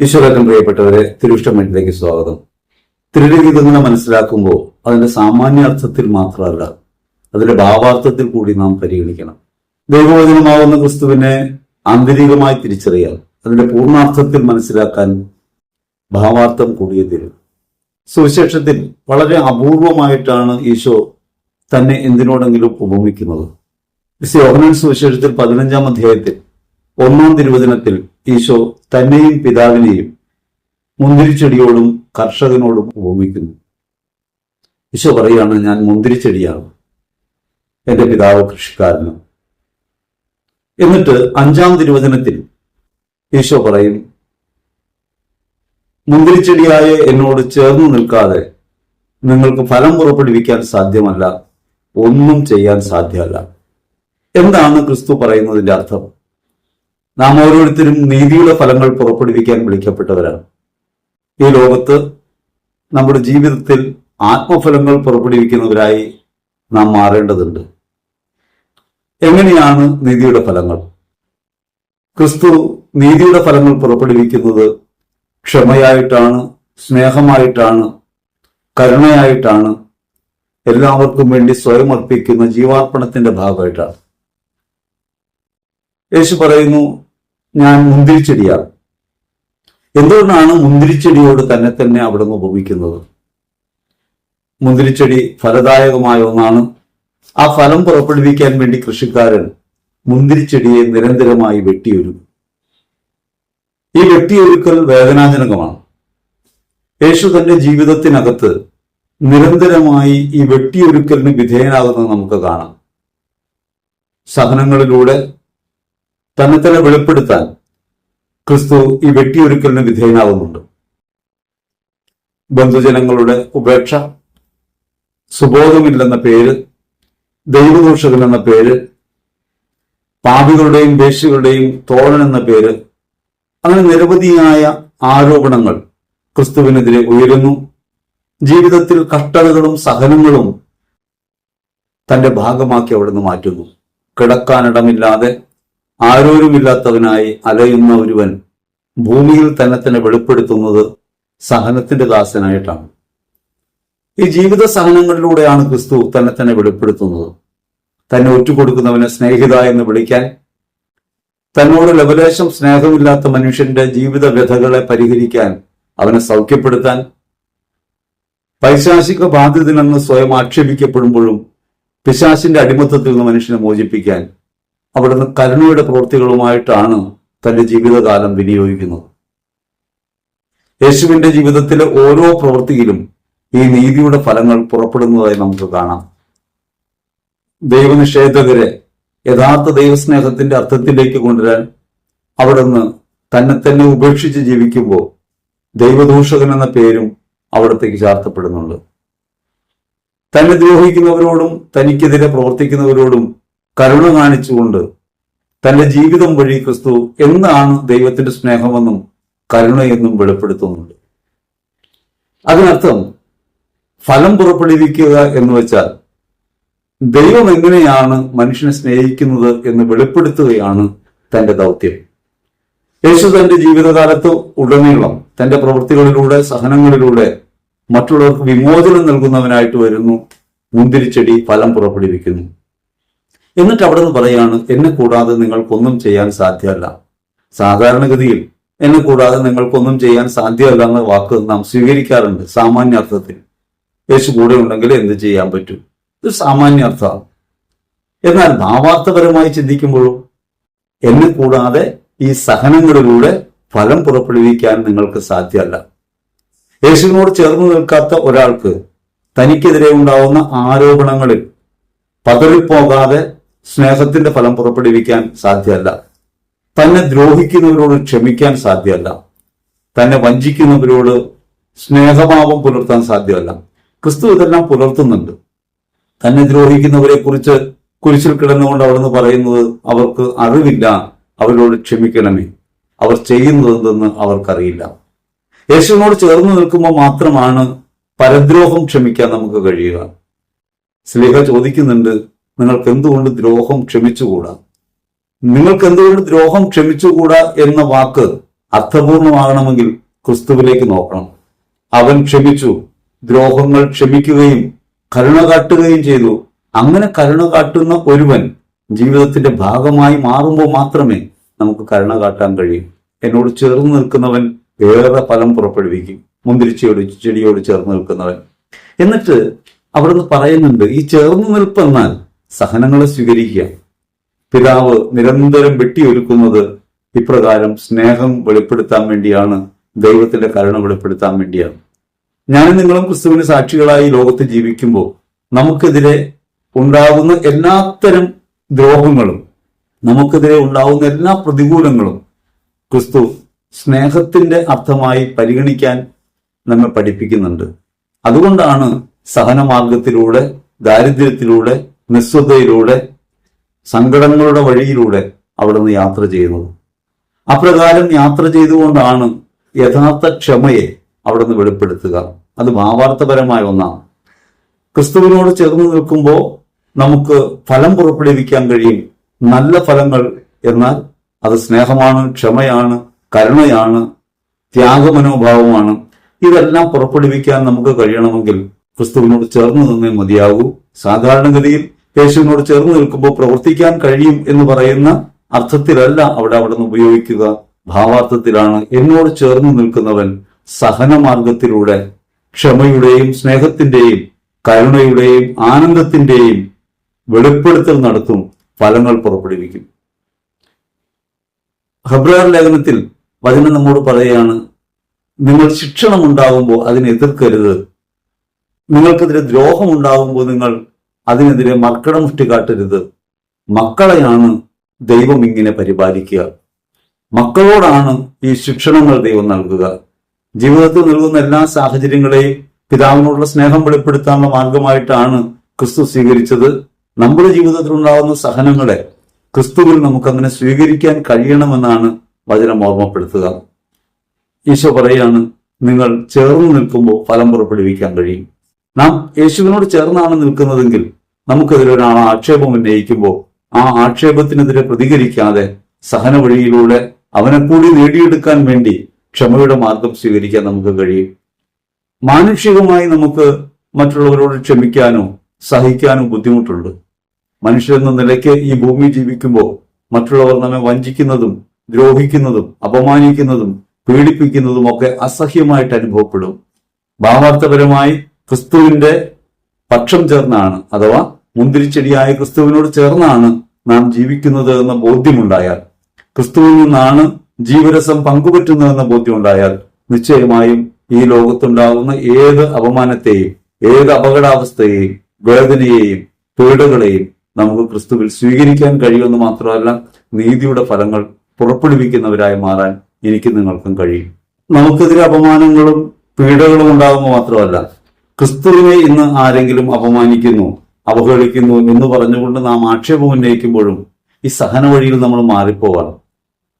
ഈശ്വരൻ പ്രിയപ്പെട്ടവരെ തിരുഷ്ടമേട്ടിലേക്ക് സ്വാഗതം. തിരുരഹിതങ്ങളെ മനസ്സിലാക്കുമ്പോൾ അതിന്റെ സാമാന്യ അർത്ഥത്തിൽ മാത്രമല്ല അതിന്റെ ഭാവാർത്ഥത്തിൽ കൂടി നാം പരിഗണിക്കണം. ദൈവവചനമാവുന്ന ക്രിസ്തുവിനെ ആന്തരികമായി തിരിച്ചറിയാൻ അതിന്റെ പൂർണാർത്ഥത്തിൽ മനസ്സിലാക്കാൻ ഭാവാർത്ഥം കൂടിയേ തരും. സുവിശേഷത്തിൽ വളരെ അപൂർവമായിട്ടാണ് ഈശോ തന്നെ എന്തിനോടെങ്കിലും ഉപമിക്കുന്നത്. യോഹന്നാൻ സുവിശേഷത്തിൽ പതിനഞ്ചാം അധ്യായത്തിൽ ഒന്നാം തിരുവചനത്തിൽ ഈശോ തന്നെയും പിതാവിനെയും മുന്തിരിച്ചെടിയോടും കർഷകനോടും ഉപമിക്കുന്നു. ഈശോ പറയുകയാണ് ഞാൻ മുന്തിരിച്ചെടിയാണ് എന്റെ പിതാവ് കൃഷിക്കാരനും എന്നിട്ട് അഞ്ചാം തിരുവചനത്തിൽ ഈശോ പറയും മുന്തിരിച്ചെടിയായ എന്നോട് ചേർന്ന് നിൽക്കാതെ നിങ്ങൾക്ക് ഫലം പുറപ്പെടുവിക്കാൻ സാധ്യമല്ല ഒന്നും ചെയ്യാൻ സാധ്യമല്ല. എന്താണ് ക്രിസ്തു പറയുന്നതിന്റെ അർത്ഥം? നാം ഓരോരുത്തരും നീതിയുടെ ഫലങ്ങൾ പുറപ്പെടുവിക്കാൻ വിളിക്കപ്പെട്ടവരാണ്. ഈ ലോകത്ത് നമ്മുടെ ജീവിതത്തിൽ ആത്മഫലങ്ങൾ പുറപ്പെടുവിക്കുന്നവരായി നാം മാറേണ്ടതുണ്ട്. എങ്ങനെയാണ് നീതിയുടെ ഫലങ്ങൾ? ക്രിസ്തു നീതിയുടെ ഫലങ്ങൾ പുറപ്പെടുവിക്കുന്നത് ക്ഷമയായിട്ടാണ് സ്നേഹമായിട്ടാണ് കരുണയായിട്ടാണ് എല്ലാവർക്കും വേണ്ടി സ്വയം അർപ്പിക്കുന്ന ജീവാർപ്പണത്തിന്റെ ഭാഗമായിട്ടാണ്. യേശു പറയുന്നു ഞാൻ മുന്തിരിച്ചെടിയാണ്. എന്തുകൊണ്ടാണ് മുന്തിരിച്ചെടിയോട് തന്നെ തന്നെ അവിടുന്ന് ഉപമിക്കുന്നത്? മുന്തിരിച്ചെടി ഫലദായകമായ ഒന്നാണ്. ആ ഫലം പുറപ്പെടുവിക്കാൻ വേണ്ടി കൃഷിക്കാരൻ മുന്തിരിച്ചെടിയെ നിരന്തരമായി വെട്ടിയൊരുക്കും. ഈ വെട്ടിയൊരുക്കൽ വേദനാജനകമാണ്. യേശു തന്റെ ജീവിതത്തിനകത്ത് നിരന്തരമായി ഈ വെട്ടിയൊരുക്കലിന് വിധേയനാകുന്നത് നമുക്ക് കാണാം. സഹനങ്ങളിലൂടെ തന്നെ തന്നെ വെളിപ്പെടുത്താൻ ക്രിസ്തു ഈ വെട്ടിയൊരുക്കലിന് വിധേയനാകുന്നുണ്ട് ബന്ധുജനങ്ങളുടെ ഉപേക്ഷ സുബോധമില്ലെന്ന പേര് ദൈവദോഷകൻ എന്ന പേര് പാപികളുടെയും വേശികളുടെയും തോഴൻ എന്ന പേര് അങ്ങനെ നിരവധിയായ ആരോപണങ്ങൾ ക്രിസ്തുവിനെതിരെ ഉയരുന്നു. ജീവിതത്തിൽ കഷ്ടതകളും സഹനങ്ങളും തന്റെ ഭാഗമാക്കി അവിടുന്ന് മാറ്റുന്നു. കിടക്കാനിടമില്ലാതെ ആരോരുമില്ലാത്തവനായി അലയുന്ന ഒരുവൻ ഭൂമിയിൽ തന്നെ തന്നെ വെളിപ്പെടുത്തുന്നത് സഹനത്തിന്റെ ദാസനായിട്ടാണ്. ഈ ജീവിത സഹനങ്ങളിലൂടെയാണ് ക്രിസ്തു തന്നെ തന്നെ വെളിപ്പെടുത്തുന്നത്. തന്നെ ഒറ്റുകൊടുക്കുന്നവനെ സ്നേഹിത എന്ന് വിളിക്കാൻ തന്നോട് ലവലേശം സ്നേഹമില്ലാത്ത മനുഷ്യന്റെ ജീവിത വ്യഥകളെ പരിഹരിക്കാൻ അവനെ സൗഖ്യപ്പെടുത്താൻ പൈശാചിക ബാധിതനെന്ന് സ്വയം ആക്ഷേപിക്കപ്പെടുമ്പോഴും പിശാശിന്റെ അടിമത്തത്തിൽ നിന്ന് മനുഷ്യനെ മോചിപ്പിക്കാൻ അവിടുന്ന് കരുണയുടെ പ്രവൃത്തികളുമായിട്ടാണ് തന്റെ ജീവിതകാലം വിനിയോഗിക്കുന്നത്. യേശുവിന്റെ ജീവിതത്തിലെ ഓരോ പ്രവൃത്തിയിലും ഈ നീതിയുടെ ഫലങ്ങൾ പുറപ്പെടുന്നതായി നമുക്ക് കാണാം. ദൈവനിഷേധകരെ യഥാർത്ഥ ദൈവസ്നേഹത്തിന്റെ അർത്ഥത്തിലേക്ക് കൊണ്ടുവരാൻ അവിടുന്ന് തന്നെ തന്നെ ഉപേക്ഷിച്ച് ജീവിക്കുമ്പോൾ ദൈവദൂഷകൻ എന്ന പേരും അവിടത്തേക്ക് ചാർത്തപ്പെടുന്നുണ്ട്. തന്നെ ദ്രോഹിക്കുന്നവരോടും തനിക്കെതിരെ പ്രവർത്തിക്കുന്നവരോടും കരുണ കാണിച്ചുകൊണ്ട് തന്റെ ജീവിതം വഴി ക്രിസ്തു എന്താണ് ദൈവത്തിന്റെ സ്നേഹമെന്നും കരുണയെന്നും വെളിപ്പെടുത്തുന്നുണ്ട്. അതിനർത്ഥം ഫലം പുറപ്പെടുവിക്കുക എന്ന് വെച്ചാൽ ദൈവം എങ്ങനെയാണ് മനുഷ്യനെ സ്നേഹിക്കുന്നത് എന്ന് വെളിപ്പെടുത്തുകയാണ് തന്റെ ദൗത്യം. യേശു തന്റെ ജീവിതകാലത്ത് ഉടനീളം തന്റെ പ്രവൃത്തികളിലൂടെ സഹനങ്ങളിലൂടെ മറ്റുള്ളവർക്ക് വിമോചനം നൽകുന്നവനായിട്ട് വരുന്നു. മുന്തിരിച്ചെടി ഫലം പുറപ്പെടുവിക്കുന്നു. എന്നിട്ട് അവിടെ നിന്ന് പറയാണ് എന്നെ കൂടാതെ നിങ്ങൾക്കൊന്നും ചെയ്യാൻ സാധ്യമല്ല. സാധാരണഗതിയിൽ എന്നെ കൂടാതെ നിങ്ങൾക്കൊന്നും ചെയ്യാൻ സാധ്യമല്ല എന്ന വാക്ക് നാം സ്വീകരിക്കാറുണ്ട് സാമാന്യാർത്ഥത്തിൽ യേശു കൂടെ ഉണ്ടെങ്കിൽ എന്ത് ചെയ്യാൻ പറ്റും? ഇത് സാമാന്യാർത്ഥമാണ് എന്നാൽ ഭാവാർത്ഥപരമായി ചിന്തിക്കുമ്പോഴും എന്നെ കൂടാതെ ഈ സഹനങ്ങളിലൂടെ ഫലം പുറപ്പെടുവിക്കാൻ നിങ്ങൾക്ക് സാധ്യമല്ല. യേശുവിനോട് ചേർന്ന് നിൽക്കാത്ത ഒരാൾക്ക് തനിക്കെതിരെ ഉണ്ടാവുന്ന ആരോപണങ്ങളിൽ പതറിപ്പോകാതെ സ്നേഹത്തിന്റെ ഫലം പുറപ്പെടുവിക്കാൻ സാധ്യമല്ല തന്നെ ദ്രോഹിക്കുന്നവരോട് ക്ഷമിക്കാൻ സാധ്യമല്ല തന്നെ വഞ്ചിക്കുന്നവരോട് സ്നേഹഭാവം പുലർത്താൻ സാധ്യമല്ല. ക്രിസ്തു ഇതെല്ലാം പുലർത്തുന്നുണ്ട്. തന്നെ ദ്രോഹിക്കുന്നവരെ കുറിച്ച് കുരിശിൽ കിടന്നുകൊണ്ട് അവിടുന്ന് പറയുന്നത് അവർക്ക് അറിവില്ല. അവരോട് ക്ഷമിക്കണമേ. അവർ ചെയ്യുന്നതെന്തെന്ന് അവർക്കറിയില്ല. യേശുവിനോട് ചേർന്ന് നിൽക്കുമ്പോൾ മാത്രമാണ് പരദ്രോഹം ക്ഷമിക്കാൻ നമുക്ക് കഴിയുക. സ്ലിഹ ചോദിക്കുന്നുണ്ട് നിങ്ങൾക്ക് എന്തുകൊണ്ട് ദ്രോഹം ക്ഷമിച്ചുകൂടാ? നിങ്ങൾക്ക് എന്തുകൊണ്ട് ദ്രോഹം ക്ഷമിച്ചുകൂടാ എന്ന വാക്ക് അർത്ഥപൂർണമാകണമെങ്കിൽ ക്രിസ്തുവിലേക്ക് നോക്കണം. അവൻ ക്ഷമിച്ചു ദ്രോഹങ്ങൾ ക്ഷമിക്കുകയും കരുണ കാട്ടുകയും ചെയ്തു. അങ്ങനെ കരുണ കാട്ടുന്ന ഒരുവൻ ജീവിതത്തിന്റെ ഭാഗമായി മാറുമ്പോൾ മാത്രമേ നമുക്ക് കരുണ കാട്ടാൻ കഴിയൂ. എന്നോട് ചേർന്ന് നിൽക്കുന്നവൻ ഏറെ ഫലം പുറപ്പെടുവിക്കും. മുന്തിരിച്ചയോട് ചെടിയോട് ചേർന്ന് നിൽക്കുന്നവൻ. എന്നിട്ട് അവിടുന്ന് പറയുന്നുണ്ട് ഈ ചേർന്ന് നിൽപ്പെന്നാൽ സഹനങ്ങളെ സ്വീകരിക്കുക. പിതാവ് നിരന്തരം വെട്ടിയൊരുക്കുന്നത് ഇപ്രകാരം സ്നേഹം വെളിപ്പെടുത്താൻ വേണ്ടിയാണ് ദൈവത്തിന്റെ കരുണ വെളിപ്പെടുത്താൻ വേണ്ടിയാണ്. ഞാൻ നിങ്ങളും ക്രിസ്തുവിന് സാക്ഷികളായി ലോകത്ത് ജീവിക്കുമ്പോൾ നമുക്കെതിരെ ഉണ്ടാകുന്ന എല്ലാത്തരം ദ്രോഹങ്ങളും നമുക്കെതിരെ ഉണ്ടാകുന്ന എല്ലാ പ്രതികൂലങ്ങളും ക്രിസ്തു സ്നേഹത്തിന്റെ അർത്ഥമായി പരിഗണിക്കാൻ നമ്മെ പഠിപ്പിക്കുന്നുണ്ട്. അതുകൊണ്ടാണ് സഹനമാർഗത്തിലൂടെ ദാരിദ്ര്യത്തിലൂടെ നിസ്വതയിലൂടെ സങ്കടങ്ങളുടെ വഴിയിലൂടെ അവിടുന്ന് യാത്ര ചെയ്യുന്നത്. അപ്രകാരം യാത്ര ചെയ്തുകൊണ്ടാണ് യഥാർത്ഥ ക്ഷമയെ അവിടുന്ന് വെളിപ്പെടുത്തുക. അത് ഭാവാർത്ഥപരമായ ഒന്നാണ്. ക്രിസ്തുവിനോട് ചേർന്ന് നിൽക്കുമ്പോൾ നമുക്ക് ഫലം പുറപ്പെടുവിക്കാൻ കഴിയും. നല്ല ഫലങ്ങൾ എന്നാൽ അത് സ്നേഹമാണ് ക്ഷമയാണ് കരുണയാണ് ത്യാഗമനോഭാവമാണ്. ഇതെല്ലാം പുറപ്പെടുവിക്കാൻ നമുക്ക് കഴിയണമെങ്കിൽ ക്രിസ്തുവിനോട് ചേർന്ന് നിന്നേ മതിയാകൂ. സാധാരണഗതിയിൽ യേശുവിനോട് ചേർന്ന് നിൽക്കുമ്പോൾ പ്രവർത്തിക്കാൻ കഴിയും എന്ന് പറയുന്ന അർത്ഥത്തിലല്ല അവിടെ അവിടെ നിന്ന് ഉപയോഗിക്കുക. ഭാവാർത്ഥത്തിലാണ് എന്നോട് ചേർന്ന് നിൽക്കുന്നവൻ സഹനമാർഗത്തിലൂടെ ക്ഷമയുടെയും സ്നേഹത്തിന്റെയും കരുണയുടെയും ആനന്ദത്തിന്റെയും വെളിപ്പെടുത്തൽ നടത്തും ഫലങ്ങൾ പുറപ്പെടുവിക്കും. ഹബ്രാർ ലേഖനത്തിൽ വചനം നമ്മോട് പറയുകയാണ് നിങ്ങൾ ശിക്ഷണം ഉണ്ടാകുമ്പോൾ അതിനെ എതിർക്കരുത്. നിങ്ങൾക്കെതിരെ ദ്രോഹം ഉണ്ടാകുമ്പോൾ നിങ്ങൾ അതിനെതിരെ മർക്കടമുഷ്ടി കാട്ടരുത് മക്കളെയാണ് ദൈവം ഇങ്ങനെ പരിപാലിക്കുക. മക്കളോടാണ് ഈ ശിക്ഷണങ്ങൾ ദൈവം നൽകുക. ജീവിതത്തിൽ നൽകുന്ന എല്ലാ സാഹചര്യങ്ങളെയും പിതാവിനോടുള്ള സ്നേഹം വെളിപ്പെടുത്താനുള്ള മാർഗമായിട്ടാണ് ക്രിസ്തു സ്വീകരിച്ചത്. നമ്മുടെ ജീവിതത്തിൽ ഉണ്ടാകുന്ന സഹനങ്ങളെ ക്രിസ്തുവിൽ നമുക്ക് അങ്ങനെ സ്വീകരിക്കാൻ കഴിയണമെന്നാണ് വചനം ഓർമ്മപ്പെടുത്തുക. ഈശോ പറയാണ് നിങ്ങൾ ചേർന്ന് നിൽക്കുമ്പോൾ ഫലം പുറപ്പെടുവിക്കാൻ കഴിയും. നാം യേശുവിനോട് ചേർന്നാണ് നിൽക്കുന്നതെങ്കിൽ നമുക്കെതിരെ ഒരാൾ ആക്ഷേപം ഉന്നയിക്കുമ്പോൾ ആ ആക്ഷേപത്തിനെതിരെ പ്രതികരിക്കാതെ സഹന വഴിയിലൂടെ അവനെ കൂടി നേടിയെടുക്കാൻ വേണ്ടി ക്ഷമയുടെ മാർഗം സ്വീകരിക്കാൻ നമുക്ക് കഴിയും. മാനുഷികമായി നമുക്ക് മറ്റുള്ളവരോട് ക്ഷമിക്കാനോ സഹിക്കാനോ ബുദ്ധിമുട്ടുണ്ട്. മനുഷ്യരെന്ന നിലയ്ക്ക് ഈ ഭൂമി ജീവിക്കുമ്പോൾ മറ്റുള്ളവർ നമ്മെ വഞ്ചിക്കുന്നതും ദ്രോഹിക്കുന്നതും അപമാനിക്കുന്നതും പീഡിപ്പിക്കുന്നതും ഒക്കെ അസഹ്യമായിട്ട് അനുഭവപ്പെടും. ഭാവാർത്ഥപരമായി ക്രിസ്തുവിന്റെ പക്ഷം ചേർന്നാണ് അഥവാ മുന്തിരിച്ചെടിയായ ക്രിസ്തുവിനോട് ചേർന്നാണ് നാം ജീവിക്കുന്നത് എന്ന ബോധ്യമുണ്ടായാൽ ക്രിസ്തുവിൽ നിന്നാണ് ജീവരസം പങ്കുപറ്റുന്നതെന്ന ബോധ്യമുണ്ടായാൽ നിശ്ചയമായും ഈ ലോകത്തുണ്ടാകുന്ന ഏത് അപമാനത്തെയും ഏത് അപകടാവസ്ഥയെയും വേദനയെയും പീഡകളെയും നമുക്ക് ക്രിസ്തുവിൽ സ്വീകരിക്കാൻ കഴിയുമെന്ന് മാത്രമല്ല നീതിയുടെ ഫലങ്ങൾ പുറപ്പെടുവിക്കുന്നവരായി മാറാൻ എനിക്ക് നിങ്ങൾക്കും കഴിയും. നമുക്കെതിരെ അപമാനങ്ങളും പീഡകളും ഉണ്ടാകുമ്പോൾ മാത്രമല്ല ക്രിസ്തുവിനെ ഇന്ന് ആരെങ്കിലും അപമാനിക്കുന്നു അവഹേളിക്കുന്നു എന്ന് പറഞ്ഞുകൊണ്ട് നാം ആക്ഷേപം ഉന്നയിക്കുമ്പോഴും ഈ സഹന വഴിയിൽ നമ്മൾ മാറിപ്പോവാണ്.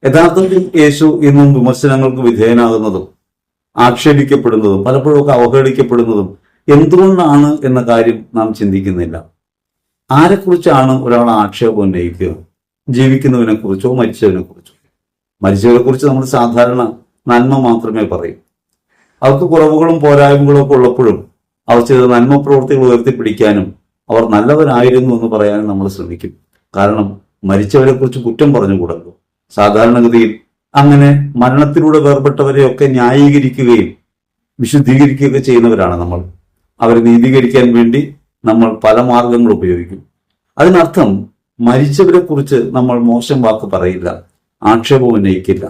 യഥാർത്ഥത്തിൽ യേശു ഇന്നും വിമർശനങ്ങൾക്ക് വിധേയനാകുന്നതും ആക്ഷേപിക്കപ്പെടുന്നതും പലപ്പോഴും ഒക്കെ അവഹേളിക്കപ്പെടുന്നതും എന്തുകൊണ്ടാണ് എന്ന കാര്യം നാം ചിന്തിക്കുന്നില്ല. ആരെക്കുറിച്ചാണ് ഒരാൾ ആക്ഷേപം ഉന്നയിക്കുക? ജീവിക്കുന്നവനെ കുറിച്ചോ മരിച്ചവനെ കുറിച്ചോ മരിച്ചവരെ കുറിച്ച് നമ്മൾ സാധാരണ നന്മ മാത്രമേ പറയൂ. അവർക്ക് കുറവുകളും പോരായ്മകളും ഒക്കെ ഉള്ളപ്പോഴും അവർ ചെയ്ത നന്മ പ്രവൃത്തികൾ ഉയർത്തിപ്പിടിക്കാനും അവർ നല്ലവരായിരുന്നു എന്ന് പറയാൻ നമ്മൾ ശ്രമിക്കും. കാരണം മരിച്ചവരെ കുറിച്ച് കുറ്റം പറഞ്ഞുകൂടല്ലോ? സാധാരണഗതിയിൽ അങ്ങനെ മരണത്തിലൂടെ വേർപെട്ടവരെയൊക്കെ ന്യായീകരിക്കുകയും വിശുദ്ധീകരിക്കുകയൊക്കെ ചെയ്യുന്നവരാണ് നമ്മൾ. അവരെ നീതീകരിക്കാൻ വേണ്ടി നമ്മൾ പല മാർഗങ്ങൾ ഉപയോഗിക്കും. അതിനർത്ഥം മരിച്ചവരെ കുറിച്ച് നമ്മൾ മോശം വാക്ക് പറയില്ല ആക്ഷേപം ഉന്നയിക്കില്ല.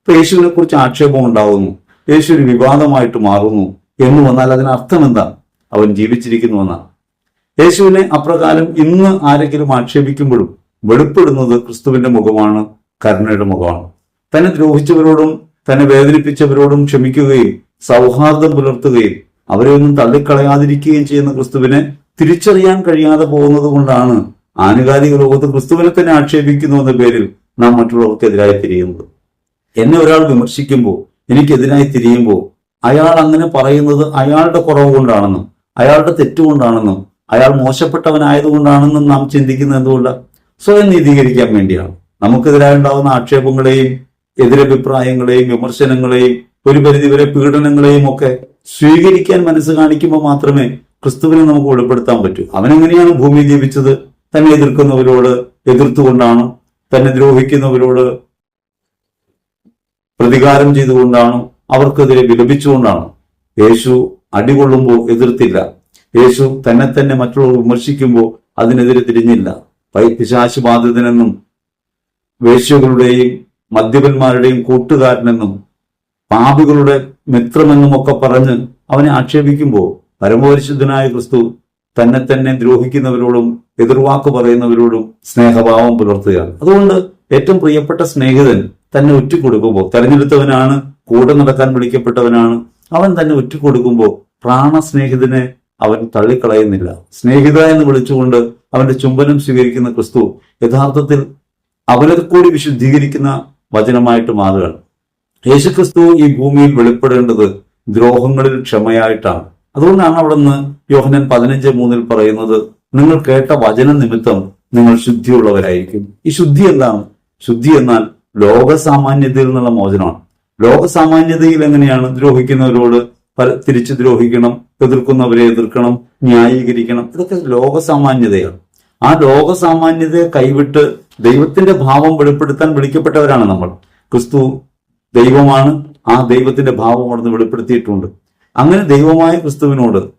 ഇപ്പൊ യേശുവിനെ കുറിച്ച് ആക്ഷേപം ഉണ്ടാവുന്നു യേശു ഒരു വിവാദമായിട്ട് മാറുന്നു എന്ന് വന്നാൽ അതിനർത്ഥം എന്താ? അവൻ ജീവിച്ചിരിക്കുന്നുവെന്നാണ് യേശുവിനെ അപ്രകാരം ഇന്ന് ആരെങ്കിലും ആക്ഷേപിക്കുമ്പോഴും വെളിപ്പെടുന്നത് ക്രിസ്തുവിന്റെ മുഖമാണ് കരുണയുടെ മുഖമാണ്. തന്നെ ദ്രോഹിച്ചവരോടും തന്നെ വേദനിപ്പിച്ചവരോടും ക്ഷമിക്കുകയും സൗഹാർദ്ദം പുലർത്തുകയും അവരെ ഒന്നും തള്ളിക്കളയാതിരിക്കുകയും ചെയ്യുന്ന ക്രിസ്തുവിനെ തിരിച്ചറിയാൻ കഴിയാതെ പോകുന്നത് കൊണ്ടാണ് ആനുകാലിക ലോകത്ത് ക്രിസ്തുവിനെ തന്നെ ആക്ഷേപിക്കുന്നു എന്ന പേരിൽ നാം മറ്റുള്ളവർക്കെതിരായി തിരിയുന്നത്. എന്നെ ഒരാൾ വിമർശിക്കുമ്പോൾ എനിക്കെതിരായി തിരിയുമ്പോൾ അയാൾ അങ്ങനെ പറയുന്നത് അയാളുടെ കുറവ് കൊണ്ടാണെന്നും അയാളുടെ തെറ്റുകൊണ്ടാണെന്നും അയാൾ മോശപ്പെട്ടവനായതുകൊണ്ടാണെന്നും നാം ചിന്തിക്കുന്നത് എന്തുകൊണ്ട്? സ്വയം നീതീകരിക്കാൻ വേണ്ടിയാണ്. നമുക്കെതിരായി ഉണ്ടാകുന്ന ആക്ഷേപങ്ങളെയും എതിരഭിപ്രായങ്ങളെയും വിമർശനങ്ങളെയും ഒരു പരിധിവരെ പീഡനങ്ങളെയും ഒക്കെ സ്വീകരിക്കാൻ മനസ്സ് കാണിക്കുമ്പോൾ മാത്രമേ ക്രിസ്തുവിനെ നമുക്ക് വെളിപ്പെടുത്താൻ പറ്റൂ. അവനെങ്ങനെയാണ് ഭൂമി ജീവിച്ചത്? തന്നെ എതിർക്കുന്നവരോട് എതിർത്തുകൊണ്ടാണ് തന്നെ ദ്രോഹിക്കുന്നവരോട് പ്രതികാരം ചെയ്തുകൊണ്ടാണ് അവർക്കെതിരെ വിലപിച്ചുകൊണ്ടാണ്. യേശു അടികൊള്ളുമ്പോൾ എതിർത്തില്ല. യേശു തന്നെ തന്നെ മറ്റുള്ളവർ വിമർശിക്കുമ്പോൾ അതിനെതിരെ തിരിഞ്ഞില്ല. പൈ- ബാധിതനെന്നും വേശ്യകളുടെയും മദ്യപന്മാരുടെയും കൂട്ടുകാരനെന്നും പാപികളുടെ മിത്രമെന്നും ഒക്കെ പറഞ്ഞ് അവനെ ആക്ഷേപിക്കുമ്പോൾ പരമപരിശുദ്ധനായ ക്രിസ്തു തന്നെ തന്നെ ദ്രോഹിക്കുന്നവരോടും എതിർവാക്ക് പറയുന്നവരോടും സ്നേഹഭാവം പുലർത്തുകയാണ്. അതുകൊണ്ട് ഏറ്റവും പ്രിയപ്പെട്ട സ്നേഹിതൻ തന്നെ ഉറ്റുകൊടുക്കുമ്പോൾ തെരഞ്ഞെടുത്തവനാണ് കൂടെ നടക്കാൻ വിളിക്കപ്പെട്ടവനാണ് അവൻ തന്നെ ഉറ്റുകൊടുക്കുമ്പോൾ പ്രാണസ്നേഹിതനെ അവൻ തള്ളിക്കളയുന്നില്ല. സ്നേഹിത എന്ന് വിളിച്ചുകൊണ്ട് അവന്റെ ചുംബനം സ്വീകരിക്കുന്ന ക്രിസ്തു യഥാർത്ഥത്തിൽ അവനെ കൂടി വിശുദ്ധീകരിക്കുന്ന വചനമായിട്ട് മാറുകയാണ്. യേശുക്രിസ്തു ഈ ഭൂമിയിൽ വെളിപ്പെടേണ്ടത് ദ്രോഹങ്ങളിൽ ക്ഷമയായിട്ടാണ്. അതുകൊണ്ടാണ് അവിടുന്ന് യോഹനൻ പതിനഞ്ച് മൂന്നിൽ പറയുന്നത് നിങ്ങൾ കേട്ട വചന നിമിത്തം നിങ്ങൾ ശുദ്ധിയുള്ളവരായിരിക്കും. ഈ ശുദ്ധി എന്താണ്? ശുദ്ധി എന്നാൽ ലോകസാമാന്യതയിൽ നിന്നുള്ള മോചനമാണ്. ലോകസാമാന്യതയിൽ എങ്ങനെയാണ് ദ്രോഹിക്കുന്നവരോട് തിരിച്ചു ദ്രോഹിക്കണം എതിർക്കുന്നവരെ എതിർക്കണം ന്യായീകരിക്കണം. ഇതൊക്കെ ലോകസാമാന്യതയാണ്. ആ ലോകസാമാന്യതയെ കൈവിട്ട് ദൈവത്തിന്റെ ഭാവം വെളിപ്പെടുത്താൻ വിളിക്കപ്പെട്ടവരാണ് നമ്മൾ. ക്രിസ്തു ദൈവമാണ് ആ ദൈവത്തിന്റെ ഭാവം അവിടുന്ന് വെളിപ്പെടുത്തിയിട്ടുണ്ട്. അങ്ങനെ ദൈവമായ ക്രിസ്തുവിനോട്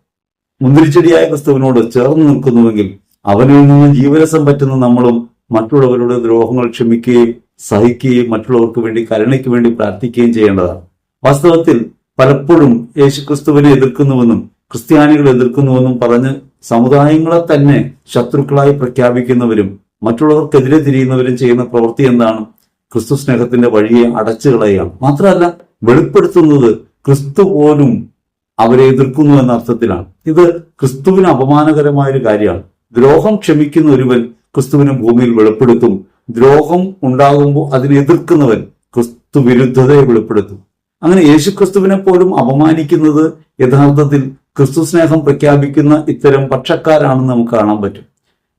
മുന്തിരിച്ചെടിയായ ക്രിസ്തുവിനോട് ചേർന്ന് നിൽക്കുന്നുവെങ്കിൽ അവനിൽ നിന്ന് ജീവരസം പറ്റുന്ന നമ്മളും മറ്റുള്ളവരുടെ ദ്രോഹങ്ങൾ ക്ഷമിക്കുകയും സഹിക്കുകയും മറ്റുള്ളവർക്ക് വേണ്ടി കരുണയ്ക്ക് വേണ്ടി പ്രാർത്ഥിക്കുകയും ചെയ്യേണ്ടതാണ്. വാസ്തവത്തിൽ പലപ്പോഴും യേശുക്രിസ്തുവിനെ എതിർക്കുന്നുവെന്നും ക്രിസ്ത്യാനികൾ എതിർക്കുന്നുവെന്നും പറഞ്ഞ് സമുദായങ്ങളെ തന്നെ ശത്രുക്കളായി പ്രഖ്യാപിക്കുന്നവരും മറ്റുള്ളവർക്കെതിരെ തിരിയുന്നവരും ചെയ്യുന്ന പ്രവൃത്തി എന്താണ്? ക്രിസ്തു സ്നേഹത്തിന്റെ വഴിയെ അടച്ചു കളയുകയാണ്. മാത്രമല്ല വെളിപ്പെടുത്തുന്നത് ക്രിസ്തു പോലും അവരെ എതിർക്കുന്നു എന്ന അർത്ഥത്തിലാണ്. ഇത് ക്രിസ്തുവിന് അപമാനകരമായ ഒരു കാര്യമാണ്. ദ്രോഹം ക്ഷമിക്കുന്ന ഒരുവൻ ക്രിസ്തുവിനെ ഭൂമിയിൽ വെളിപ്പെടുത്തും. ദ്രോഹം ഉണ്ടാകുമ്പോൾ അതിനെ എതിർക്കുന്നവൻ ക്രിസ്തു വിരുദ്ധതയെ വെളിപ്പെടുത്തും. അങ്ങനെ യേശുക്രിസ്തുവിനെ പോലും അപമാനിക്കുന്നത് യഥാർത്ഥത്തിൽ ക്രിസ്തു സ്നേഹം പ്രഖ്യാപിക്കുന്ന ഇത്തരം പക്ഷക്കാരാണെന്ന് നമുക്ക് കാണാൻ പറ്റും.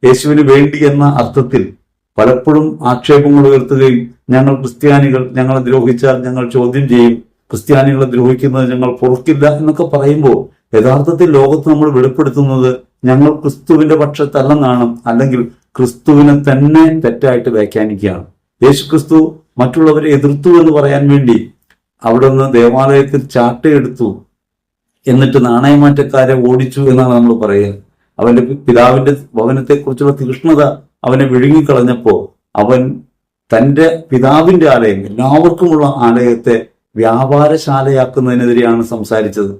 യേശുവിന് വേണ്ടി എന്ന അർത്ഥത്തിൽ പലപ്പോഴും ആക്ഷേപങ്ങൾ ഉയർത്തുകയും ഞങ്ങൾ ക്രിസ്ത്യാനികൾ ഞങ്ങളെ ദ്രോഹിച്ചാൽ ഞങ്ങൾ ചോദ്യം ചെയ്യും ക്രിസ്ത്യാനികളെ ദ്രോഹിക്കുന്നത് ഞങ്ങൾ പൊറുക്കില്ല എന്നൊക്കെ പറയുമ്പോൾ യഥാർത്ഥത്തിൽ ലോകത്ത് നമ്മൾ വെളിപ്പെടുത്തുന്നത് ഞങ്ങൾ ക്രിസ്തുവിന്റെ പക്ഷത്തല്ലെന്നാണ് അല്ലെങ്കിൽ ക്രിസ്തുവിനെ തന്നെ തെറ്റായിട്ട് വ്യാഖ്യാനിക്കുകയാണ്. യേശു ക്രിസ്തു മറ്റുള്ളവരെ എതിർത്തു എന്ന് പറയാൻ വേണ്ടി അവിടുന്ന് ദേവാലയത്തിൽ ചാട്ടയെടുത്തു എന്നിട്ട് നാണയമാറ്റക്കാരെ ഓടിച്ചു എന്നാണ് നമ്മൾ പറയുക. അവന്റെ പിതാവിന്റെ ഭവനത്തെക്കുറിച്ചുള്ള തീക്ഷ്ണത അവനെ വിഴുങ്ങിക്കളഞ്ഞപ്പോ അവൻ തന്റെ പിതാവിന്റെ ആലയം എല്ലാവർക്കുമുള്ള ആലയത്തെ വ്യാപാരശാലയാക്കുന്നതിനെതിരെയാണ് സംസാരിച്ചത്.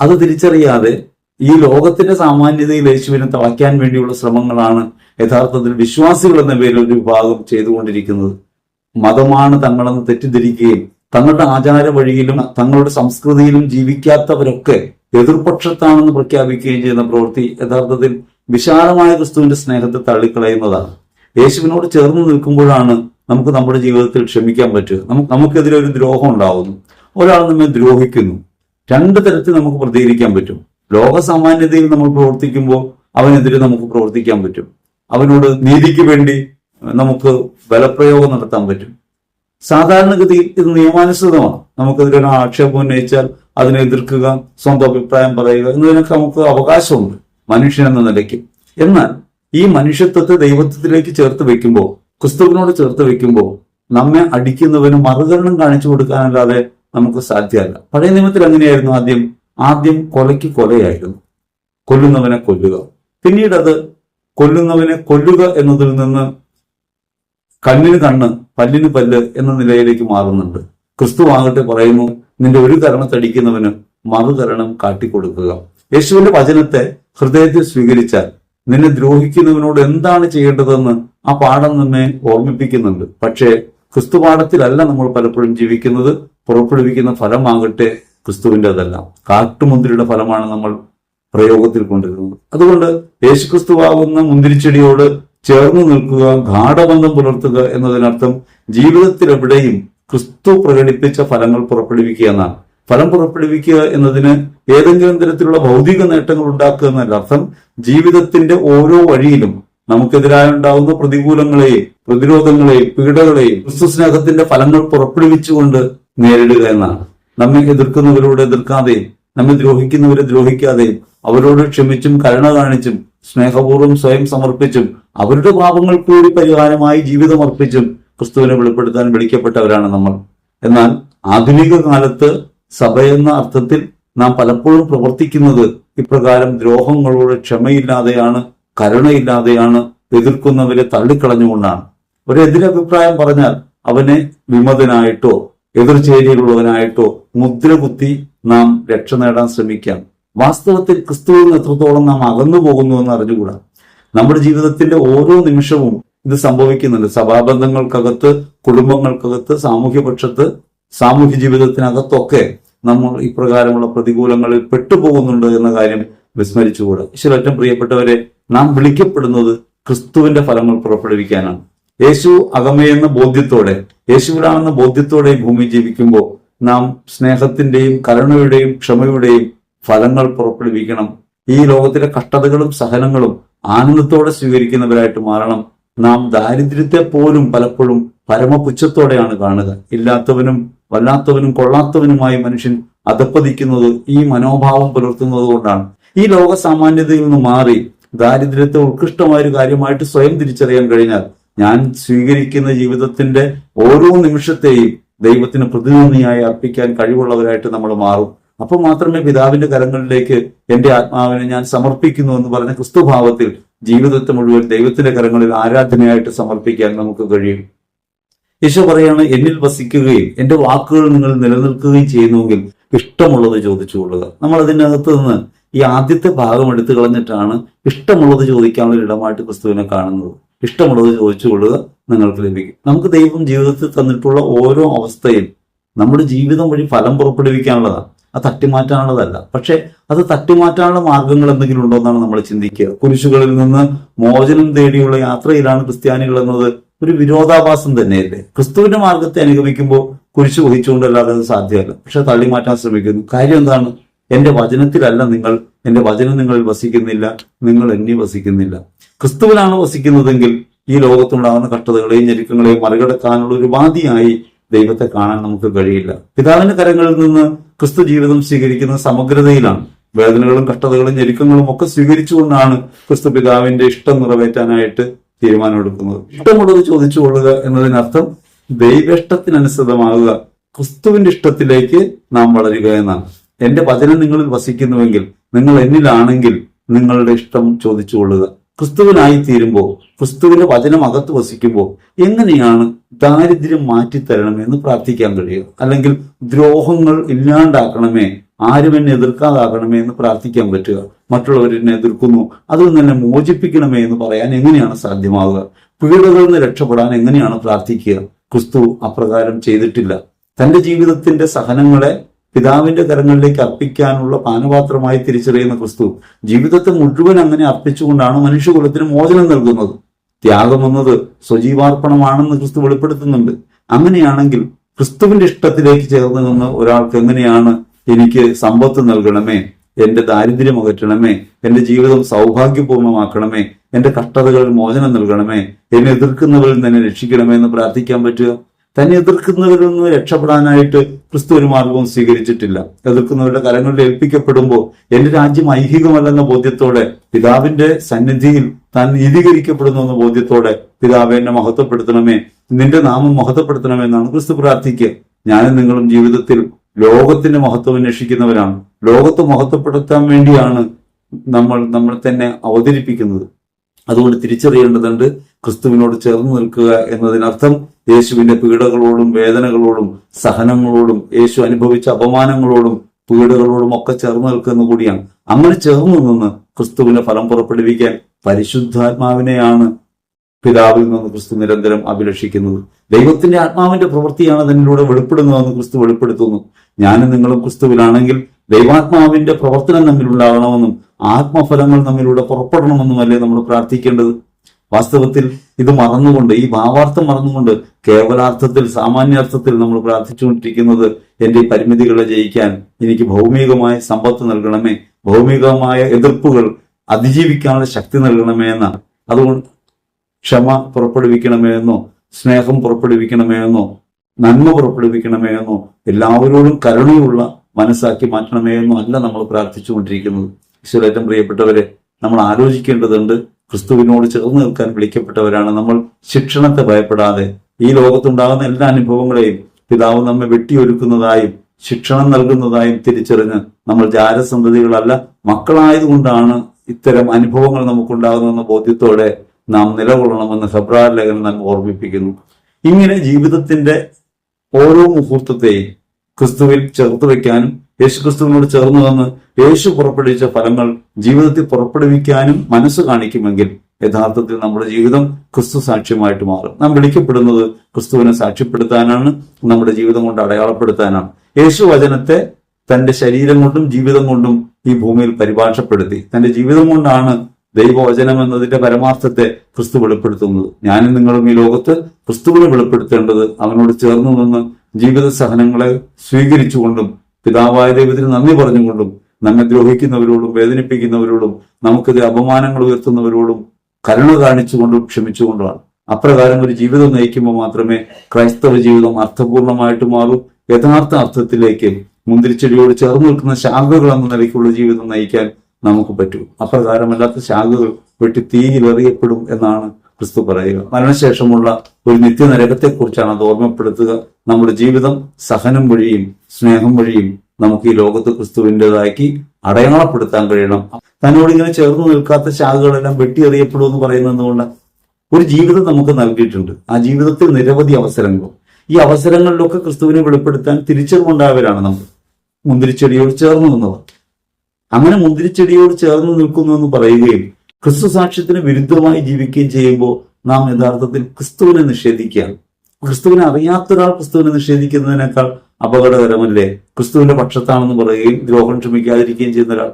അത് തിരിച്ചറിയാതെ ഈ ലോകത്തിന്റെ സാമാന്യതയിൽ യേശുവിനെ തളയ്ക്കാൻ വേണ്ടിയുള്ള ശ്രമങ്ങളാണ് യഥാർത്ഥത്തിൽ വിശ്വാസികൾ എന്ന പേരിൽ ഒരു വിഭാഗം ചെയ്തുകൊണ്ടിരിക്കുന്നത്. മതമാണ് തങ്ങളെന്ന് തെറ്റിദ്ധരിക്കുകയും തങ്ങളുടെ ആചാര വഴിയിലും തങ്ങളുടെ സംസ്കൃതിയിലും ജീവിക്കാത്തവരൊക്കെ എതിർപക്ഷത്താണെന്ന് പ്രഖ്യാപിക്കുകയും ചെയ്യുന്ന പ്രവൃത്തി യഥാർത്ഥത്തിൽ വിശാലമായ ക്രിസ്തുവിന്റെ സ്നേഹത്തെ തള്ളിക്കളയുന്നതാണ്. യേശുവിനോട് ചേർന്ന് നിൽക്കുമ്പോഴാണ് നമുക്ക് നമ്മുടെ ജീവിതത്തിൽ ക്ഷമിക്കാൻ പറ്റുക. നമുക്ക് നമുക്കെതിരെ ഒരു ദ്രോഹം ഉണ്ടാവുന്നു. ഒരാൾ നമ്മെ ദ്രോഹിക്കുന്നു. രണ്ട് തരത്തിൽ നമുക്ക് പ്രതികരിക്കാൻ പറ്റും. ലോകസാമാന്യതയിൽ നമ്മൾ പ്രവർത്തിക്കുമ്പോൾ അവനെതിരെ നമുക്ക് പ്രവർത്തിക്കാൻ പറ്റും. അവനോട് നീതിക്ക് വേണ്ടി നമുക്ക് ബലപ്രയോഗം നടത്താൻ പറ്റും. സാധാരണഗതിയിൽ ഇത് നിയമാനുസൃതമാണ്. നമുക്കെതിരെ ആക്ഷേപം ഉന്നയിച്ചാൽ അതിനെ എതിർക്കുക സ്വന്തം അഭിപ്രായം പറയുക എന്നതിനൊക്കെ നമുക്ക് അവകാശമുണ്ട് മനുഷ്യൻ എന്ന നിലയ്ക്ക്. എന്നാൽ ഈ മനുഷ്യത്വത്തെ ദൈവത്വത്തിലേക്ക് ചേർത്ത് വെക്കുമ്പോൾ ക്രിസ്തുവിനോട് ചേർത്ത് വെക്കുമ്പോൾ നമ്മെ അടിക്കുന്നവന് മറുകരണം കാണിച്ചു കൊടുക്കാനല്ലാതെ നമുക്ക് സാധ്യമല്ല. പഴയ നിയമത്തിൽ അങ്ങനെയായിരുന്നു. ആദ്യം ആദ്യം കൊലയ്ക്ക് കൊലയായിരുന്നു. കൊല്ലുന്നവനെ കൊല്ലുക. പിന്നീട് അത് കൊല്ലുന്നവനെ കൊല്ലുക എന്നതിൽ നിന്ന് കണ്ണിന് കണ്ണ് പല്ലിന് പല്ല് എന്ന നിലയിലേക്ക് മാറുന്നുണ്ട്. ക്രിസ്തു ആകട്ടെ പറയുന്നു നിന്റെ ഒരു കരണത്തടിക്കുന്നവന് മറുകരണം കാട്ടിക്കൊടുക്കുക. യേശുവിന്റെ വചനത്തെ ഹൃദയത്തിൽ സ്വീകരിച്ചാൽ നിന്നെ ദ്രോഹിക്കുന്നവനോട് എന്താണ് ചെയ്യേണ്ടതെന്ന് ആ പാഠം നമ്മെ ഓർമ്മിപ്പിക്കുന്നുണ്ട്. പക്ഷേ ക്രിസ്തു പാഠത്തിലല്ല നമ്മൾ പലപ്പോഴും ജീവിക്കുന്നത്. പുറപ്പെടുവിക്കുന്ന ഫലമാകട്ടെ ക്രിസ്തുവിന്റെതല്ല കാട്ടുമുന്തിരിയുടെ ഫലമാണ് നമ്മൾ പ്രയോഗത്തിൽ കൊണ്ടിരുന്നത്. അതുകൊണ്ട് യേശുക്രിസ്തുവാകുന്ന മുന്തിരിച്ചെടിയോട് ചേർന്ന് നിൽക്കുക ഗാഠബന്ധം പുലർത്തുക എന്നതിനർത്ഥം ജീവിതത്തിലെവിടെയും ക്രിസ്തു പ്രകടിപ്പിച്ച ഫലങ്ങൾ പുറപ്പെടുവിക്കുക എന്നാണ്. ഫലം പുറപ്പെടുവിക്കുക എന്നതിന് ഏതെങ്കിലും തരത്തിലുള്ള ഭൗതിക നേട്ടങ്ങൾ ഉണ്ടാക്കുക എന്നല്ല അർത്ഥം ജീവിതത്തിന്റെ ഓരോ വഴിയിലും നമുക്കെതിരായി ഉണ്ടാകുന്ന പ്രതികൂലങ്ങളെയും പ്രതിരോധങ്ങളെയും പീഡകളെയും ക്രിസ്തു സ്നേഹത്തിന്റെ ഫലങ്ങൾ പുറപ്പെടുവിച്ചുകൊണ്ട് നേരിടുക എന്നാണ്. നമ്മെ എതിർക്കുന്നവരോട് എതിർക്കാതെയും നമ്മെ ദ്രോഹിക്കുന്നവരെ ദ്രോഹിക്കാതെയും അവരോട് ക്ഷമിച്ചും കരുണ കാണിച്ചും സ്നേഹപൂർവം സ്വയം സമർപ്പിച്ചും അവരുടെ പാപങ്ങൾ കൂടി പരിഹാരമായി ജീവിതം അർപ്പിച്ചും ക്രിസ്തുവിനെ വെളിപ്പെടുത്താൻ വിളിക്കപ്പെട്ടവരാണ് നമ്മൾ. എന്നാൽ ആധുനിക കാലത്ത് സഭ എന്ന അർത്ഥത്തിൽ നാം പലപ്പോഴും പ്രവർത്തിക്കുന്നത് ഇപ്രകാരം ദ്രോഹങ്ങളോട് ക്ഷമയില്ലാതെയാണ് കരുണയില്ലാതെയാണ് എതിർക്കുന്നവരെ തള്ളിക്കളഞ്ഞുകൊണ്ടാണ്. ഒരു എതിരഭിപ്രായം പറഞ്ഞാൽ അവനെ വിമതനായിട്ടോ എതിർചേരിയിലുള്ളവനായിട്ടോ മുദ്ര കുത്തി നാം രക്ഷ നേടാൻ ശ്രമിക്കാം. വാസ്തവത്തിൽ ക്രിസ്തുവിൽ എത്രത്തോളം നാം അകന്നു പോകുന്നു എന്ന് അറിഞ്ഞുകൂടാ നമ്മുടെ ജീവിതത്തിന്റെ ഓരോ നിമിഷവും ഇത് സംഭവിക്കുന്നുണ്ട്. സഭാബന്ധങ്ങൾക്കകത്ത് കുടുംബങ്ങൾക്കകത്ത് സാമൂഹ്യ പക്ഷത്ത് സാമൂഹ്യ ജീവിതത്തിനകത്തൊക്കെ നമ്മൾ ഇപ്രകാരമുള്ള പ്രതികൂലങ്ങളിൽ പെട്ടുപോകുന്നുണ്ട് എന്ന കാര്യം വിസ്മരിച്ചുകൂടാ. ഈശ്വരറ്റം പ്രിയപ്പെട്ടവരെ നാം വിളിക്കപ്പെടുന്നത് ക്രിസ്തുവിന്റെ ഫലങ്ങൾ പുറപ്പെടുവിക്കാനാണ്. യേശു അകമയെന്ന ബോധ്യത്തോടെ യേശുവിലാണെന്ന ബോധ്യത്തോടെ ഭൂമി ജീവിക്കുമ്പോൾ നാം സ്നേഹത്തിന്റെയും കരുണയുടെയും ക്ഷമയുടെയും ഫലങ്ങൾ പുറപ്പെടുവിക്കണം. ഈ ലോകത്തിലെ കഷ്ടതകളും സഹനങ്ങളും ആനന്ദത്തോടെ സ്വീകരിക്കുന്നവരായിട്ട് മാറണം. നാം ദാരിദ്ര്യത്തെ പോലും പലപ്പോഴും പരമപുച്ഛത്തോടെയാണ് കാണുക. ഇല്ലാത്തവനും വല്ലാത്തവനും കൊള്ളാത്തവനുമായി മനുഷ്യൻ അധപ്പതിക്കുന്നത് ഈ മനോഭാവം പുലർത്തുന്നത് കൊണ്ടാണ്. ഈ ലോക സാമാന്യതയിൽ നിന്ന് മാറി ദാരിദ്ര്യത്തെ ഉത്കൃഷ്ടമായ ഒരു കാര്യമായിട്ട് സ്വയം തിരിച്ചറിയാൻ കഴിഞ്ഞാൽ ഞാൻ സ്വീകരിക്കുന്ന ജീവിതത്തിന്റെ ഓരോ നിമിഷത്തെയും ദൈവത്തിന് പ്രതിനിധിയായി അർപ്പിക്കാൻ കഴിവുള്ളവരായിട്ട് നമ്മൾ മാറും. അപ്പോൾ മാത്രമേ പിതാവിന്റെ കരങ്ങളിലേക്ക് എന്റെ ആത്മാവിനെ ഞാൻ സമർപ്പിക്കുന്നു എന്ന് പറഞ്ഞ ക്രിസ്തുഭാവത്തിൽ ജീവിതത്തെ മുഴുവൻ ദൈവത്തിന്റെ കരങ്ങളിൽ ആരാധനയായിട്ട് സമർപ്പിക്കാൻ നമുക്ക് കഴിയും. യേശു പറയാണ് എന്നിൽ വസിക്കുകയും എന്റെ വാക്കുകൾ നിങ്ങൾ നിലനിൽക്കുകയും ചെയ്യുന്നുവെങ്കിൽ ഇഷ്ടമുള്ളത് ചോദിച്ചുകൊള്ളുക. നമ്മൾ അതിനകത്ത് നിന്ന് ഈ ആദ്യത്തെ ഭാഗം എടുത്തു കളഞ്ഞിട്ടാണ് ഇഷ്ടമുള്ളത് ചോദിക്കാനുള്ള ഇടമായിട്ട് ക്രിസ്തുവിനെ കാണുന്നത്. ഇഷ്ടമുള്ളത് ചോദിച്ചുകൊള്ളുക നിങ്ങൾക്ക് ലഭിക്കും. നമുക്ക് ദൈവം ജീവിതത്തിൽ തന്നിട്ടുള്ള ഓരോ അവസ്ഥയും നമ്മുടെ ജീവിതം വഴി ഫലം പുറപ്പെടുവിക്കാനുള്ളതാണ്. അത് തട്ടിമാറ്റാനുള്ളതല്ല. പക്ഷെ അത് തട്ടിമാറ്റാനുള്ള മാർഗങ്ങൾ എന്തെങ്കിലും ഉണ്ടോ എന്നാണ് നമ്മൾ ചിന്തിക്കുക. കുരിശുകളിൽ നിന്ന് മോചനം തേടിയുള്ള യാത്രയിലാണ് ക്രിസ്ത്യാനികൾ എന്നത് ഒരു വിരോധാഭാസം തന്നെയല്ലേ? ക്രിസ്തുവിന്റെ മാർഗത്തെ അനുഗമിക്കുമ്പോൾ കുരിശു വഹിച്ചുകൊണ്ടല്ലാതെ അത് സാധ്യമല്ല. പക്ഷെ തള്ളി മാറ്റാൻ ശ്രമിക്കുന്നു. കാര്യം എന്താണ്? എന്റെ വചനത്തിലല്ല നിങ്ങൾ എന്റെ വചനം നിങ്ങളിൽ വസിക്കുന്നില്ല നിങ്ങൾ എന്നെ വസിക്കുന്നില്ല. ക്രിസ്തുവിലാണ് വസിക്കുന്നതെങ്കിൽ ഈ ലോകത്തുണ്ടാകുന്ന കഷ്ടതകളെയും ഞെരുക്കങ്ങളെയും മറികടക്കാനുള്ള ഒരു വാദിയായി ദൈവത്തെ കാണാൻ നമുക്ക് കഴിയില്ല. പിതാവിന്റെ കരങ്ങളിൽ നിന്ന് ക്രിസ്തു ജീവിതം സ്വീകരിക്കുന്ന സമഗ്രതയിലാണ്. വേദനകളും കഷ്ടതകളും ഞെരുക്കങ്ങളും ഒക്കെ സ്വീകരിച്ചുകൊണ്ടാണ് ക്രിസ്തു പിതാവിന്റെ ഇഷ്ടം നിറവേറ്റാനായിട്ട് തീരുമാനമെടുക്കുന്നത് ഇഷ്ടമുള്ളത് ചോദിച്ചു കൊള്ളുക എന്നതിനർത്ഥം ദൈവേഷ്ടത്തിനനുസൃതമാകുക ക്രിസ്തുവിന്റെ ഇഷ്ടത്തിലേക്ക് നാം വളരുക എന്നാണ്. എന്റെ വചനം നിങ്ങളിൽ വസിക്കുന്നുവെങ്കിൽ നിങ്ങൾ എന്നിലാണെങ്കിൽ നിങ്ങളുടെ ഇഷ്ടം ചോദിച്ചു കൊള്ളുക. ക്രിസ്തുവിനായി തീരുമ്പോൾ ക്രിസ്തുവിന്റെ വചനം അകത്ത് വസിക്കുമ്പോൾ എങ്ങനെയാണ് ദാരിദ്ര്യം മാറ്റിത്തരണം എന്ന് പ്രാർത്ഥിക്കാൻ കഴിയുക? അല്ലെങ്കിൽ ദ്രോഹങ്ങൾ ഇല്ലാണ്ടാക്കണമേ ആരും എന്നെ എതിർക്കാതാകണമേ എന്ന് പ്രാർത്ഥിക്കാൻ പറ്റുക? മറ്റുള്ളവർ എന്നെ എതിർക്കുന്നു അതിൽ നിന്നെ മോചിപ്പിക്കണമേ എന്ന് പറയാൻ എങ്ങനെയാണ് സാധ്യമാവുക? പീഡകളിൽ നിന്ന് രക്ഷപ്പെടാൻ എങ്ങനെയാണ് പ്രാർത്ഥിക്കുക? ക്രിസ്തു അപ്രകാരം ചെയ്തിട്ടില്ല. തന്റെ ജീവിതത്തിന്റെ സഹനങ്ങളെ പിതാവിന്റെ കരങ്ങളിലേക്ക് അർപ്പിക്കാനുള്ള പാനപാത്രമായി തിരിച്ചറിയുന്ന ക്രിസ്തു ജീവിതത്തെ മുഴുവൻ അങ്ങനെ അർപ്പിച്ചുകൊണ്ടാണ് മനുഷ്യകുലത്തിന് മോചനം നൽകുന്നത്. ത്യാഗം എന്നത് സ്വജീവാർപ്പണമാണെന്ന് ക്രിസ്തു വെളിപ്പെടുത്തുന്നുണ്ട്. അങ്ങനെയാണെങ്കിൽ ക്രിസ്തുവിന്റെ ഇഷ്ടത്തിലേക്ക് ചേർന്ന് നിന്ന് ഒരാൾക്ക് എങ്ങനെയാണ് എനിക്ക് സമ്പത്ത് നൽകണമേ? എന്റെ ദാരിദ്ര്യം അകറ്റണമേ? എന്റെ ജീവിതം സൗഭാഗ്യപൂർണമാക്കണമേ എന്റെ കഷ്ടതകളിൽ മോചനം നൽകണമേ? എന്നെ എതിർക്കുന്നവരിൽ നിന്ന് എന്നെ രക്ഷിക്കണമേ എന്ന് പ്രാർത്ഥിക്കാൻ പറ്റുക? തന്നെ എതിർക്കുന്നവരിൽ നിന്ന് രക്ഷപ്പെടാനായിട്ട് ക്രിസ്തു ഒരു മാർഗവും സ്വീകരിച്ചിട്ടില്ല. എതിർക്കുന്നവരുടെ കരങ്ങളിൽ ഏൽപ്പിക്കപ്പെടുമ്പോൾ എന്റെ രാജ്യം ഐഹികമല്ലെന്ന ബോധ്യത്തോടെ പിതാവിന്റെ സന്നിധിയിൽ താൻ നീതീകരിക്കപ്പെടുന്നു എന്ന ബോധ്യത്തോടെ പിതാവ് എന്നെ മഹത്വപ്പെടുത്തണമേ നിന്റെ നാമം മഹത്വപ്പെടുത്തണമേ എന്നാണ് ക്രിസ്തു പ്രാർത്ഥിക്കുക. ഞാനും നിങ്ങളും ജീവിതത്തിൽ ലോകത്തിന്റെ മഹത്വം അന്വേഷിക്കുന്നവരാണ്. ലോകത്തെ മഹത്വപ്പെടുത്താൻ വേണ്ടിയാണ് നമ്മൾ നമ്മൾ തന്നെ അവതരിപ്പിക്കുന്നത്. അതുകൊണ്ട് തിരിച്ചറിയേണ്ടതുണ്ട് ക്രിസ്തുവിനോട് ചേർന്ന് നിൽക്കുക എന്നതിനർത്ഥം യേശുവിന്റെ പീഡകളോടും വേദനകളോടും സഹനങ്ങളോടും യേശു അനുഭവിച്ച അപമാനങ്ങളോടും പീഡകളോടും ഒക്കെ ചേർന്ന് നിൽക്കുന്ന കൂടിയാണ്. അങ്ങനെ ചേർന്ന് നിന്ന് ക്രിസ്തുവിനെ ഫലം പുറപ്പെടുവിക്കാൻ പരിശുദ്ധാത്മാവിനെയാണ് പിതാവിൽ നിന്ന് ക്രിസ്തു നിരന്തരം അഭിലഷിക്കുന്നത്. ദൈവത്തിന്റെ ആത്മാവിന്റെ പ്രവൃത്തിയാണ് തന്നിലൂടെ വെളിപ്പെടുന്നതെന്ന് ക്രിസ്തു വെളിപ്പെടുത്തുന്നു. ഞാനും നിങ്ങളും ക്രിസ്തുവിലാണെങ്കിൽ ദൈവാത്മാവിന്റെ പ്രവർത്തനം നമ്മിലുണ്ടാകണമെന്നും ആത്മഫലങ്ങൾ നമ്മിലൂടെ പുറപ്പെടണമെന്നുമല്ലേ നമ്മൾ പ്രാർത്ഥിക്കേണ്ടത്? വാസ്തവത്തിൽ ഇത് മറന്നുകൊണ്ട് ഈ ഭാവാർത്ഥം മറന്നുകൊണ്ട് കേവലാർത്ഥത്തിൽ സാമാന്യാർത്ഥത്തിൽ നമ്മൾ പ്രാർത്ഥിച്ചുകൊണ്ടിരിക്കുന്നത് എന്റെ ഈ പരിമിതികളെ ജയിക്കാൻ എനിക്ക് ഭൗമികമായ സമ്പത്ത് നൽകണമേ ഭൗമികമായ എതിർപ്പുകൾ അതിജീവിക്കാനുള്ള ശക്തി നൽകണമേ എന്നാണ് അതുകൊണ്ട് ക്ഷമ പുറപ്പെടുവിക്കണമേ എന്നോ സ്നേഹം പുറപ്പെടുവിക്കണമേ എന്നോ നന്മ പുറപ്പെടുവിക്കണമേ എന്നോ എല്ലാവരോടും കരുണയുള്ള മനസ്സാക്കി മാറ്റണമേ എന്നോ അല്ല നമ്മൾ പ്രാർത്ഥിച്ചുകൊണ്ടിരിക്കുന്നത്. ഈശ്വരേറ്റം പ്രിയപ്പെട്ടവരെ നമ്മൾ ആലോചിക്കേണ്ടതുണ്ട് ക്രിസ്തുവിനോട് ചേർന്ന് നിൽക്കാൻ വിളിക്കപ്പെട്ടവരാണ്. നമ്മൾ ശിക്ഷണത്തെ ഭയപ്പെടാതെ ഈ ലോകത്തുണ്ടാകുന്ന എല്ലാ അനുഭവങ്ങളെയും പിതാവ് നമ്മെ വെട്ടിയൊരുക്കുന്നതായും ശിക്ഷണം നൽകുന്നതായും തിരിച്ചറിഞ്ഞ് നമ്മൾ ജാരസന്തതികളല്ല മക്കളായതുകൊണ്ടാണ് ഇത്തരം അനുഭവങ്ങൾ നമുക്കുണ്ടാകുന്നെന്ന ബോധ്യത്തോടെ നാം നിലകൊള്ളണമെന്ന് ഫെബ്രുവരി ലേഖനം നമ്മൾ ഓർമ്മിപ്പിക്കുന്നു. ഇങ്ങനെ ജീവിതത്തിന്റെ ഓരോ മുഹൂർത്തത്തെയും ക്രിസ്തുവിൽ ചേർത്ത് വെക്കാനും യേശു ക്രിസ്തുവിനോട് ചേർന്ന് വന്ന് യേശു പുറപ്പെടുവിച്ച ഫലങ്ങൾ ജീവിതത്തിൽ പുറപ്പെടുവിക്കാനും മനസ്സ് കാണിക്കുമെങ്കിൽ യഥാർത്ഥത്തിൽ നമ്മുടെ ജീവിതം ക്രിസ്തു സാക്ഷ്യമായിട്ട് മാറും. നാം വിളിക്കപ്പെടുന്നത് ക്രിസ്തുവിനെ സാക്ഷ്യപ്പെടുത്താനാണ് നമ്മുടെ ജീവിതം കൊണ്ട് അടയാളപ്പെടുത്താനാണ്. യേശു വചനത്തെ തന്റെ ശരീരം കൊണ്ടും ജീവിതം കൊണ്ടും ഈ ഭൂമിയിൽ പരിഭാഷപ്പെടുത്തി. തന്റെ ജീവിതം കൊണ്ടാണ് ദൈവവചനം എന്നതിന്റെ പരമാർത്ഥത്തെ ക്രിസ്തു വെളിപ്പെടുത്തുന്നത്. ഞാനും നിങ്ങളും ഈ ലോകത്ത് ക്രിസ്തുവിനെ വെളിപ്പെടുത്തേണ്ടത് അവനോട് ചേർന്ന് നിന്ന് ജീവിത സഹനങ്ങളെ സ്വീകരിച്ചുകൊണ്ടും പിതാവായ ദൈവത്തിന് നന്ദി പറഞ്ഞുകൊണ്ടും നമ്മെ ദ്രോഹിക്കുന്നവരോടും വേദനിപ്പിക്കുന്നവരോടും നമുക്കെതിരെ അപമാനങ്ങൾ ഉയർത്തുന്നവരോടും കരുണ കാണിച്ചുകൊണ്ടും ക്ഷമിച്ചുകൊണ്ടുമാണ്. അപ്രകാരം ഒരു ജീവിതം നയിക്കുമ്പോൾ മാത്രമേ ക്രൈസ്തവ ജീവിതം അർത്ഥപൂർണമായിട്ട് മാറൂ. യഥാർത്ഥ അർത്ഥത്തിലേക്ക് മുന്തിരിച്ചെടിയോട് ചേർന്ന് നിൽക്കുന്ന ശാഖകൾ എന്ന നിലയ്ക്കുള്ള ജീവിതം നയിക്കാൻ നമുക്ക് പറ്റൂ. അപ്രകാരമല്ലാത്ത ശാഖകൾ വെട്ടി തീയിലെറിയപ്പെടും എന്നാണ് ക്രിസ്തു പറയുക. മരണശേഷമുള്ള ഒരു നിത്യനരകത്തെക്കുറിച്ചാണ് അത് ഓർമ്മപ്പെടുത്തുക. നമ്മുടെ ജീവിതം സഹനം വഴിയും സ്നേഹം വഴിയും നമുക്ക് ഈ ലോകത്ത് ക്രിസ്തുവിന്റെതാക്കി അടയാളപ്പെടുത്താൻ കഴിയണം. തന്നോട് ഇങ്ങനെ ചേർന്ന് നിൽക്കാത്ത ശാഖകളെല്ലാം എന്ന് പറയുന്നത് കൊണ്ട് ഒരു ജീവിതം നമുക്ക് നൽകിയിട്ടുണ്ട്. ആ ജീവിതത്തിൽ നിരവധി അവസരങ്ങൾ. ഈ അവസരങ്ങളിലൊക്കെ ക്രിസ്തുവിനെ വെളിപ്പെടുത്താൻ തിരിച്ചറിവുണ്ടായവരാണ് നമ്മൾ. മുന്തിരിച്ചെടിയോട് ചേർന്ന് നിന്നവർ. അങ്ങനെ മുന്തിരിച്ചെടിയോട് ചേർന്ന് നിൽക്കുന്നു എന്ന് പറയുകയും ക്രിസ്തു സാക്ഷ്യത്തിന് വിരുദ്ധമായി ജീവിക്കുകയും ചെയ്യുമ്പോൾ നാം യഥാർത്ഥത്തിൽ ക്രിസ്തുവിനെ നിഷേധിക്കുകയാണ്. ക്രിസ്തുവിനെ അറിയാത്ത ഒരാൾ ക്രിസ്തുവിനെ നിഷേധിക്കുന്നതിനേക്കാൾ അപകടകരമല്ലേ? ക്രിസ്തുവിന്റെ പക്ഷത്താണെന്ന് പറയുകയും ദ്രോഹം ക്ഷമിക്കാതിരിക്കുകയും ചെയ്യുന്ന ഒരാൾ.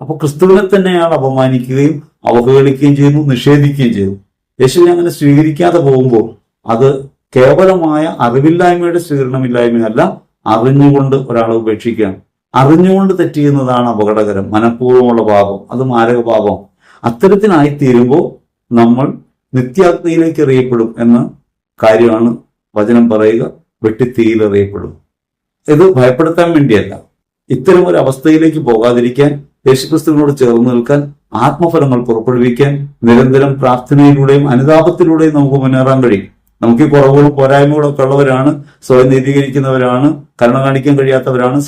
അപ്പൊ ക്രിസ്തുവിനെ തന്നെ അയാൾ അപമാനിക്കുകയും അവഹേളിക്കുകയും ചെയ്യുന്നു നിഷേധിക്കുകയും ചെയ്യുന്നു. യേശുവിനെ അങ്ങനെ സ്വീകരിക്കാതെ പോകുമ്പോൾ അത് കേവലമായ അറിവില്ലായ്മയുടെ സ്വീകരണമില്ലായ്മയല്ല അറിഞ്ഞുകൊണ്ട് ഒരാളെ ഉപേക്ഷിക്കുകയാണ്. അറിഞ്ഞുകൊണ്ട് തെറ്റിയുന്നതാണ് അപകടകരം. മനഃപൂർവമുള്ള പാപം. അത് മാരക പാപം. അത്തരത്തിനായി തീരുമ്പോൾ നമ്മൾ നിത്യാഗ്നിയിലേക്ക് എറിയപ്പെടും എന്ന കാര്യമാണ് വചനം പറയുക വെട്ടിത്തീയിലെറിയപ്പെടും ഇത് ഭയപ്പെടുത്താൻ വേണ്ടിയല്ല. ഇത്തരം ഒരു അവസ്ഥയിലേക്ക് പോകാതിരിക്കാൻ യേശുക്രിസ്തുവിനോട് ചേർന്ന് നിൽക്കാൻ ആത്മഫലങ്ങൾ പുറപ്പെടുവിക്കാൻ നിരന്തരം പ്രാർത്ഥനയിലൂടെയും അനുതാപത്തിലൂടെയും നമുക്ക് മുന്നേറാൻ കഴിയും. നമുക്ക് ഈ കുറവുകളും പോരായ്മകളും ഒക്കെ ഉള്ളവരാണ് സ്വയം നീതീകരിക്കുന്നവരാണ് കരുണ കാണിക്കാൻ കഴിയാത്തവരാണ്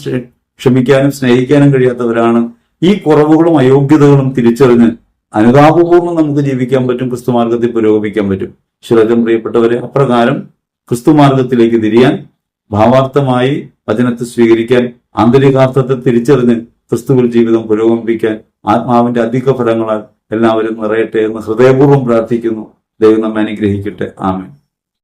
ക്ഷമിക്കാനും സ്നേഹിക്കാനും കഴിയാത്തവരാണ്. ഈ കുറവുകളും അയോഗ്യതകളും തിരിച്ചറിഞ്ഞ് അനുതാപപൂർവം നമുക്ക് ജീവിക്കാൻ പറ്റും ക്രിസ്തു മാർഗത്തിൽ പുരോഗമിക്കാൻ പറ്റും. ശുരജം പ്രിയപ്പെട്ടവരെ അപ്രകാരം ക്രിസ്തു മാർഗത്തിലേക്ക് തിരിയാൻ ഭാവാർത്ഥമായി വചനത്തെ സ്വീകരിക്കാൻ ആന്തരികാർത്ഥത്തെ തിരിച്ചറിഞ്ഞ് ക്രിസ്തുവിൽ ജീവിതം പുരോഗമിപ്പിക്കാൻ ആത്മാവിന്റെ അധിക ഫലങ്ങളാൽ എല്ലാവരും നിറയട്ടെ എന്ന് ഹൃദയപൂർവം പ്രാർത്ഥിക്കുന്നു. ദൈവം നമ്മെ അനുഗ്രഹിക്കട്ടെ. ആമേൻ.